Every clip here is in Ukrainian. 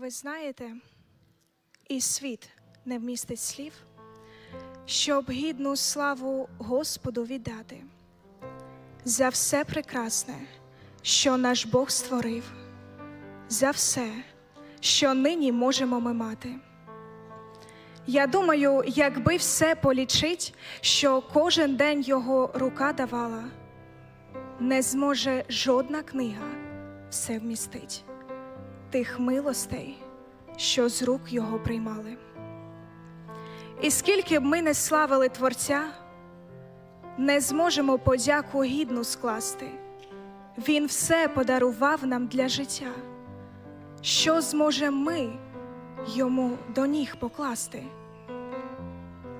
Ви знаєте, і світ не вмістить слів, щоб гідну славу Господу віддати. За все прекрасне, що наш Бог створив, за все, що нині можемо ми мати. Я думаю, якби все полічить, що кожен день його рука давала, не зможе жодна книга все вмістить тих милостей, що з рук його приймали. І скільки б ми не славили Творця, не зможемо подяку гідну скласти. Він все подарував нам для життя. Що зможемо ми йому до ніг покласти?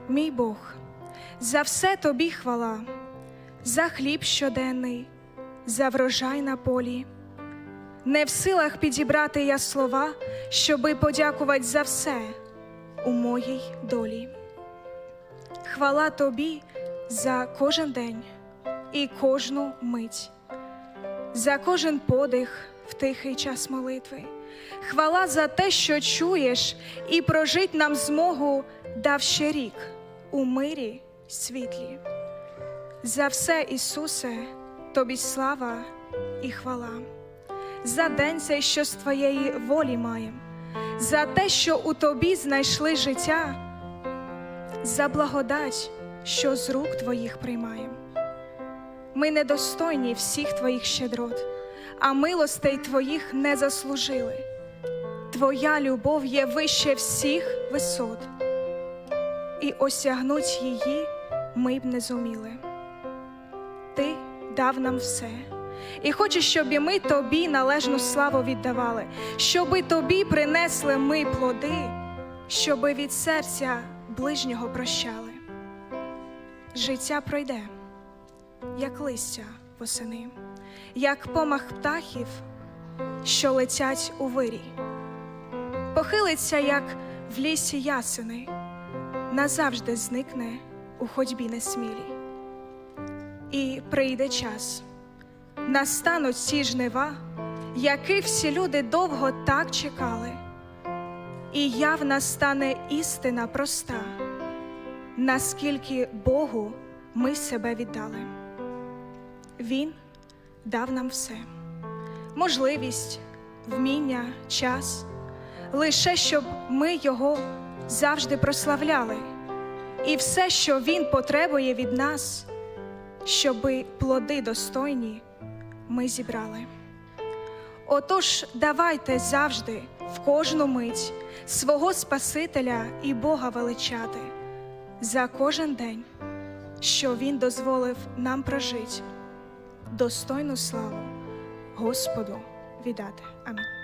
Мій Бог, за все тобі хвала, за хліб щоденний, за врожай на полі. Не в силах підібрати я слова, щоби подякувати за все у моїй долі. Хвала тобі за кожен день і кожну мить, за кожен подих в тихий час молитви. Хвала за те, що чуєш, і прожить нам змогу дав ще рік у мирі світлі. За все, Ісусе, тобі слава і хвала за день цей, що з твоєї волі маєм, за те, що у тобі знайшли життя, за благодать, що з рук твоїх приймаєм. Ми недостойні всіх твоїх щедрот, а милостей твоїх не заслужили. Твоя любов є вище всіх висот, і осягнуть її ми б не зуміли. Ти дав нам все. І хочеш, щоб ми тобі належну славу віддавали, щоби тобі принесли ми плоди, щоби від серця ближнього прощали. Життя пройде, як листя восени, як помах птахів, що летять у вирій, похилиться, як в лісі ясени, назавжди зникне у ходьбі несмілій. І прийде час настануть ці жнива, яких всі люди довго так чекали, і явна стане істина проста, наскільки Богу ми себе віддали. Він дав нам все, можливість, вміння, час, лише щоб ми його завжди прославляли, і все, що Він потребує від нас, щоби плоди достойні ми зібрали. Отож, давайте завжди, в кожну мить, свого Спасителя і Бога величати за кожен день, що Він дозволив нам прожити, достойну славу Господу віддати. Амінь.